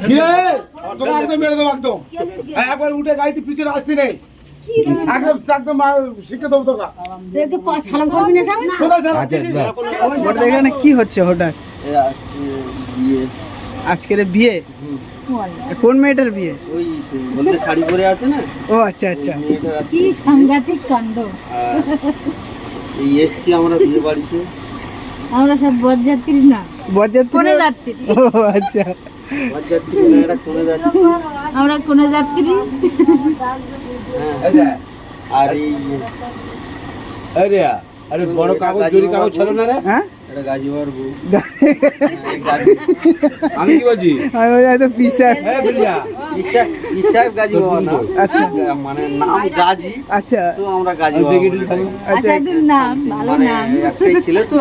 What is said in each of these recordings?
কিরে একদম মেরে দেবো একদম। একবার উঠে গাড়িতে পিছনে আসতে নেই। একদম একদম আহ, শিখে দেবো তোকে। সালাম করবি না সব? কোথায় এখানে কি হচ্ছে হঠাৎ আজকের বিয়ে? কোন মেয়েটার বিয়ে? ওই শাড়ি পরে আছে না? ও আচ্ছা আচ্ছা। কি সাংঘাতিক কাণ্ড। এসছি আমরা বিয়ে বাড়িতে। আমরা সব বরযাত্রী না। বরযাত্রী? ও আচ্ছা। আমরা কোন যাত্রী? হ্যাঁ। আর আরে আরে বড় কাগজ জরি কাগজ ছিল না রে। হ্যাঁ? এটা গাজী হ্যাঁ, এই গাজী আমি কি বলছি? আমি বলি হয়তো পিসার। হ্যাঁ বিলিয়া ইশাক ইশাক গাজী বাবা না? আচ্ছা। মানে নাম গাজী আচ্ছা। তো আমরা গাজী বাবা নাম ভালো মানে নাম। একটাই ছেলে তো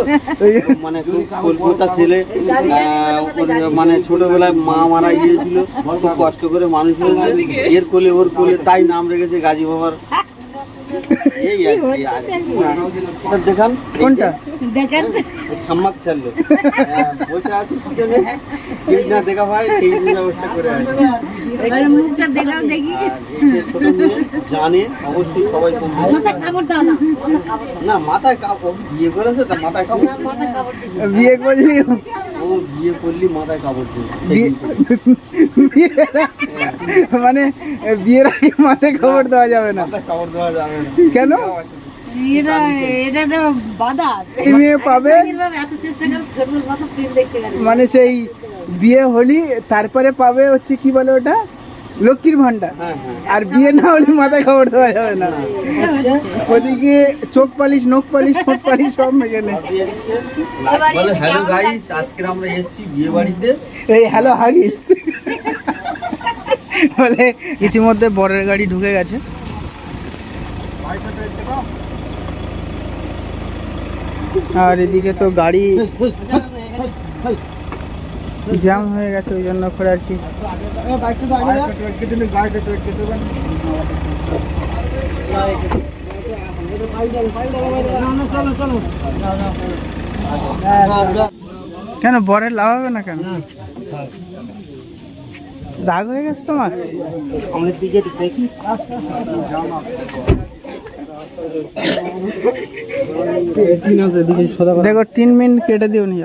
মানে কলকাতা ছেলে। মানে ছোটবেলায় মা মারা গিয়েছিল খুব কষ্ট করে মানুষ হয়েছে। এর কোলে ওর কোলে তাই নাম রেখেছে গাজী বাবার এই আর কি আর কি। ওটা দেখান কোনটা? দেখেন। ছাম্মাক ছাড়লো। হ্যাঁ, বসে আছে পিছনে। কেউ না দেখা হয় সেই ব্যবস্থা করে জানে অবশ্যই সবাই না মাথায় কাপড় বিয়ে করেছে তা মাথায় কাপড় বিয়ে করলি? ও বিয়ে করলি মাথায় কাপড় মানে বিয়ের আগে মাথায় খবর দেওয়া যাবে না। কাপড় দেওয়া যাবে না। কেন? মানে সেই বিয়ে হলি তারপরে পাবে হচ্ছে কি বলে ওটা? লক্ষ্মীর ভান্ডার হ্যাঁ হ্যাঁ। আর বিয়ে না হলে মাথায় খবর দেওয়া যাবে না। ওদিকে চোখ পালিশ নখ পালিশ ঠোঁট পালিশ সব মেখে নে দিয়ে দিচ্ছে। বলে হ্যালো গাইস আজকে আমরা এসেছি বিয়ে বাড়িতে। এই হ্যালো হাগিস বলে ইতিমধ্যে বরের গাড়ি ঢুকে গেছে। আর এদিকে তো গাড়ি জ্যাম হয়ে গেছে, ওই জন্য করে আর কি। কেন, বরের লাভ হবে না কেন? রাগ হয়ে গেছে তোমার? আমাদের দিকে দেখি দেখো, তিন মিনিট কেটে দিও নি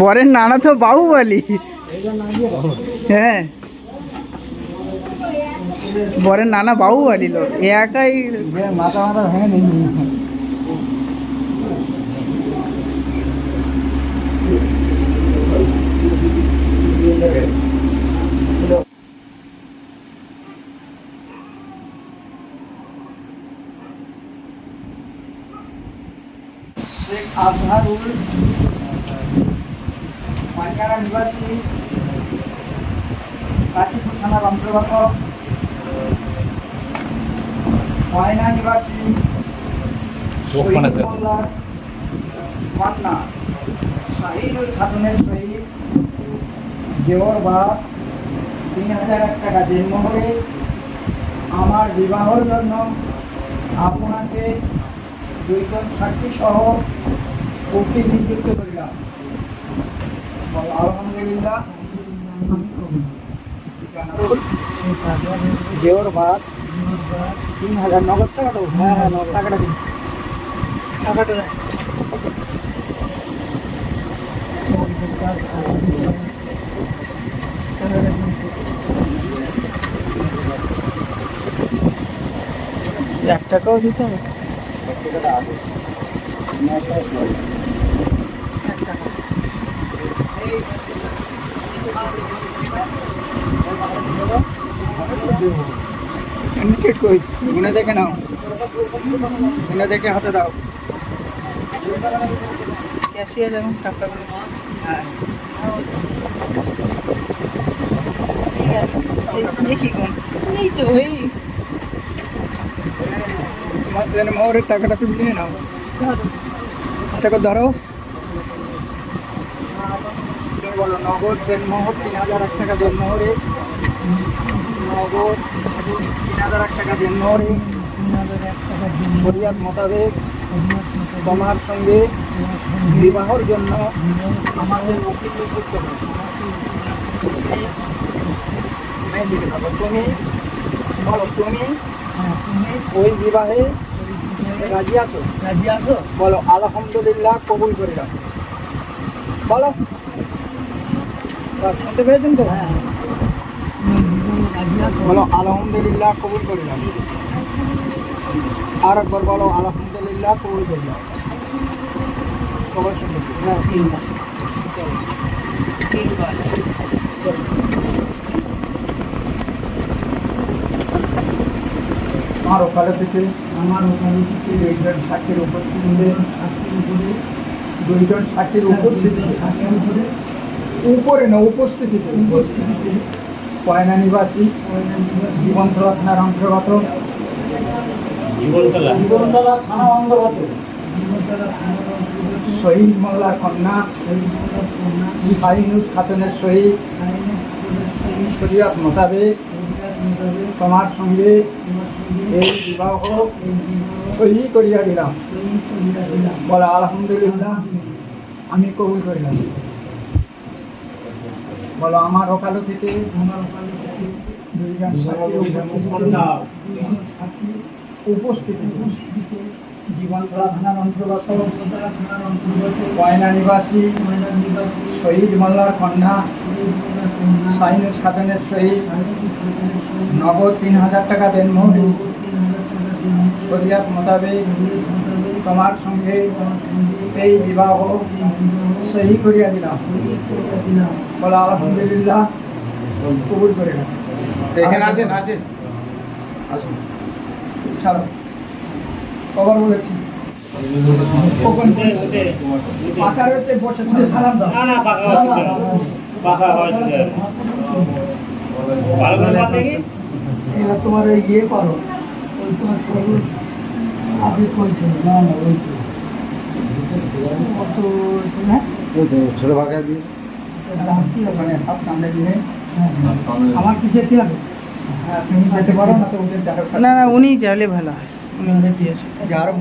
বরের নানা তো বাহুবলি। হ্যাঁ। বরের নানা বাহুবলি লোক। এ একাই মাথা মাথা ভেঙে শেখ আজহারুল পানিয়াড়া নিবাসী কাশীপুর থানার অন্তর্গত ময়না নিবাসী শহীদুল্লাহ মান্না শাহিদুল খাতুনের সহিত দেওয়ার বা তিন হাজার এক টাকা দেনমোহরে আমার বিবাহর জন্য আপনাকে দুইজন সাক্ষী সহ উকিল নিযুক্ত করিলাম। আলহামদুলিল্লাহ। দেওর ভাত তিন হাজার নগদ টাকা দেবো। হ্যাঁ হ্যাঁ নগদ টাকাটা দিন টাকাটা। এক টাকাও দিতে হবে। কই গুনে দেখে নাও গুনে দেখে হাতে দাও ক্যাশিয়ার এবং টাকাগুলো হ্যাঁ এই ইয়ে কি গুণ এই তো এই তোমার টাকাটা তুমি নিয়ে নাও। টাকা ধরো। বলো নগদ দেন তিন হাজার, এক টাকা দেন মোহরে। নগদ তিন হাজার, এক টাকা দিন মোহরে। শরিয়াত মোতাবেক তোমার সঙ্গে বিবাহর জন্য আমাদের। তুমি, বলো তুমি ওই বিবাহে রাজি আছো? রাজি আছো? বলো আলহামদুলিল্লাহ কবুল করে রাখো বলো। শুনতে পেয়েছেন তো? বলো আলহামদুলিল্লাহ কবুল করে রাখো আর একবার বলো আলহামদুলিল্লাহ কবুল করে রাখো সবাই শুনতে? হ্যাঁ। তিনবার। আমার ওখানে থেকে আমার ওখানে থেকে দুইজন সাক্ষীর উপস্থিতিতে সাক্ষীর উপরে দুইজন সাক্ষীর উপস্থিতি সাক্ষীর উপরে উপরে না উপস্থিতিতে উপস্থিতিতে কয়না নিবাসী জীবনতলা থানার অন্তর্গত জীবনতলা। থানা অন্তর্গত শহীদ মোল্লা কন্যা ফাইনুস খাতুনের শহীদ শরীয়ত মোতাবেক তোমার সঙ্গে এই বিবাহ সহি করিয়া দিলাম বলে, আলহামদুলিল্লাহ, আমি কবুল করিলাম। বলো, আমার সাক্ষীর উপস্থিতিতে উপস্থিতি উপস্থিতিতে অন্তর্গত কয়না নিবাসী শহীদ মোল্লার কন্যা সাইনুস খাতুনের শহীদ নগদ তিন হাজার টাকা দেন মোহরি শরিয়াত মোতাবেক তোমার সঙ্গে এই বিবাহ সহি করিয়া দিলাম। বলো আলহামদুলিল্লাহ কবুল করে এখানে আসেন আসেন। আসুন। ছাড়ো। কবার বলেছি। সালাম দাও। তোমার ওই ইয়ে করো। তোমার ছোট ভাগা দিয়ে আমার কি যেতে হবে হ্যাঁ তুমি যেতে পারো না তো ওদের না না উনি চাইলে ভালো হয়। উনি ওদের দিয়েছে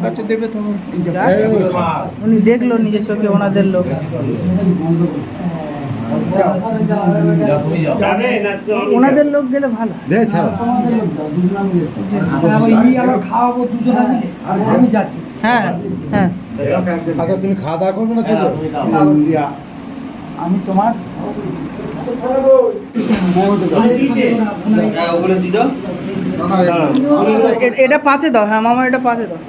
কাছে দেবে তোমার উনি দেখল নিজের চোখে ওনাদের লোক। ওনাদের লোক গেলে ভালো। হয়। দে ছাড়ো। আবার খাওয়াবো দুজনে মিলে আমি যাচ্ছি হ্যাঁ হ্যাঁ। আচ্ছা তুমি খাওয়া দাওয়া করবে না চলো? আমি তোমার ওগুলো দিদ এ- এটা পাতে দাও। হ্যাঁ মামা এটা পাতে দাও।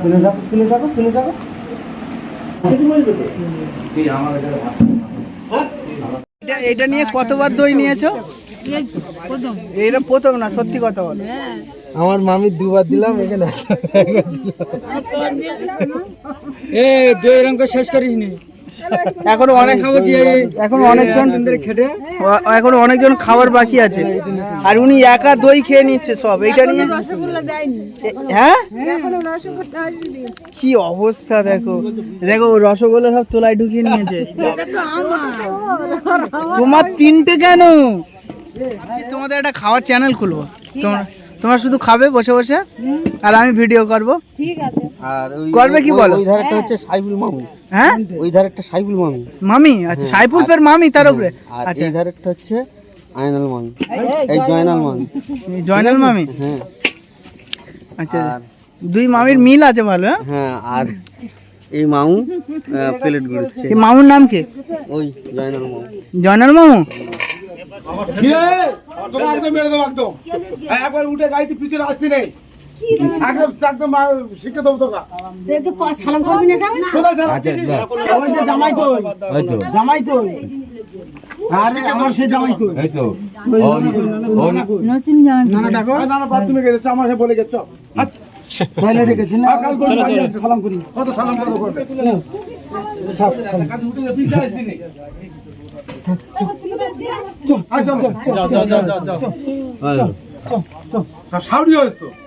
তুলে যাব তুলে যাব তুলে যাব। এটা এটা নিয়ে কতবার দই নিয়েছো? এই প্রথম। না সত্যি কথা বলো। হ্যাঁ। আমার মামি দুবার দিলাম এখানে? এ দুই রঙ শেষ করিস নি এখনও অনেক খাব কি এখন অনেকজন খেটে এখন অনেকজন খাবার বাকি আছে। আর উনি একা দই খেয়ে নিচ্ছে সব এইটা নিয়ে হ্যাঁ? কি অবস্থা দেখো। দেখো রসগোল্লা সব তোলায় ঢুকিয়ে নিয়েছে। এটা তো আমার। তোমার তিনটে কেন? তোমাদের একটা খাওয়ার চ্যানেল খুলবো। তোমরা তোমরা শুধু খাবে বসে বসে? আর আমি ভিডিও করব। ঠিক আছে। আর ওই করবে কি ওই- বলো? ওই ধারে একটা হচ্ছে সাইবুল মামু। হ্যাঁ? ওই ধারে একটা সাইবুল মামু। মামি? আচ্ছা সাইফুল ফের মামি তার উপরে। আচ্ছা। এই হচ্ছে আয়নাল মামি। এই জয়নাল মামি। জয়নাল মামি? হ্যাঁ। আচ্ছা দুই মামির মিল আছে ভালো হ্যাঁ? হ্যাঁ আর এই মামু প্লেট গুড়ছে। এই মামুর নাম কি? ওই জয়নাল মামু। জয়নাল মামু? কি একদম মেরে দেবো একদম। হ্যাঁ, একবার উঠে গাড়িতে পিছনে আসতে নেই। একদম একদম মা- শিখে দেবো তোকে দেখে সালাম করবি না কোথায় স্যার জামাই কই জামাই কই আরে আমার সে জামাই কই নতুন জান না না ডাকো না না বাথরুমে গেছে আমার সাথে বলে গেছে রেখেছি না কাল সালাম করি কত সালাম করব চল।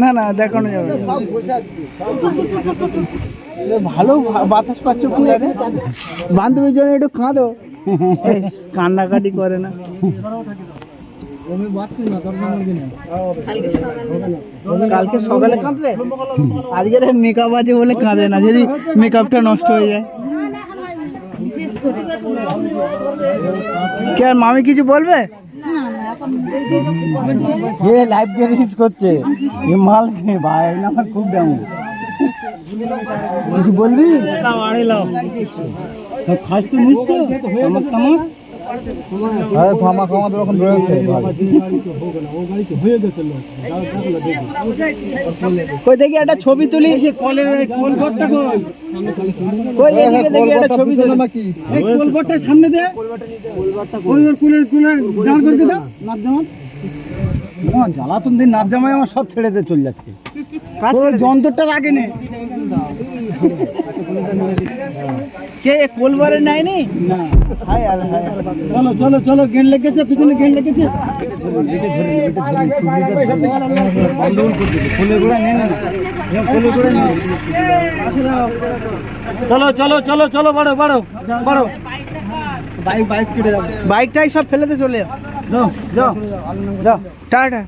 না না দেখানো যাবে না। ভালো বাতাস পাচ্ছ কুলারে বান্ধবীর জন্য একটু কাঁদো। কান্নাকাটি করে না। কালকে সকালে কাঁদবে আজকের মেকআপ আছে বলে কাঁদে না যদি মেকআপটা নষ্ট হয়ে যায়। কে আর মামি কিছু বলবে? এ লাইফ রিলিজ করছে? এ মাল ভাই না আমার খুব দাম। বলবি? খাস তো নিস তো। আমার আরে থামা খামা তো এখন রয়েছে কই দেখি একটা ছবি তুলি। কলের কোন ঘরটা কই এদিকে দেখি একটা ছবি তুলি। এই কোলঘরটা সামনে দে। কুলের কুলের করে দাও জ্বালাতন দিন নাচ জামাই আমার সব ছেড়ে দিয়ে চলে যাচ্ছে। তোর যন্ত্রটা লাগে নে। কে কোলবারে নাইনি না। হাই আল হাই চলো চলো চলো লেগেছে পিছনে লেগেছে। চলো চলো চলো চলো বাড়ো বাড়ো বাড়ো। বাইক বাইক কেটে যাব বাইকটাই সব ফেলেতে চলে যাও যাও। যাও টাটা।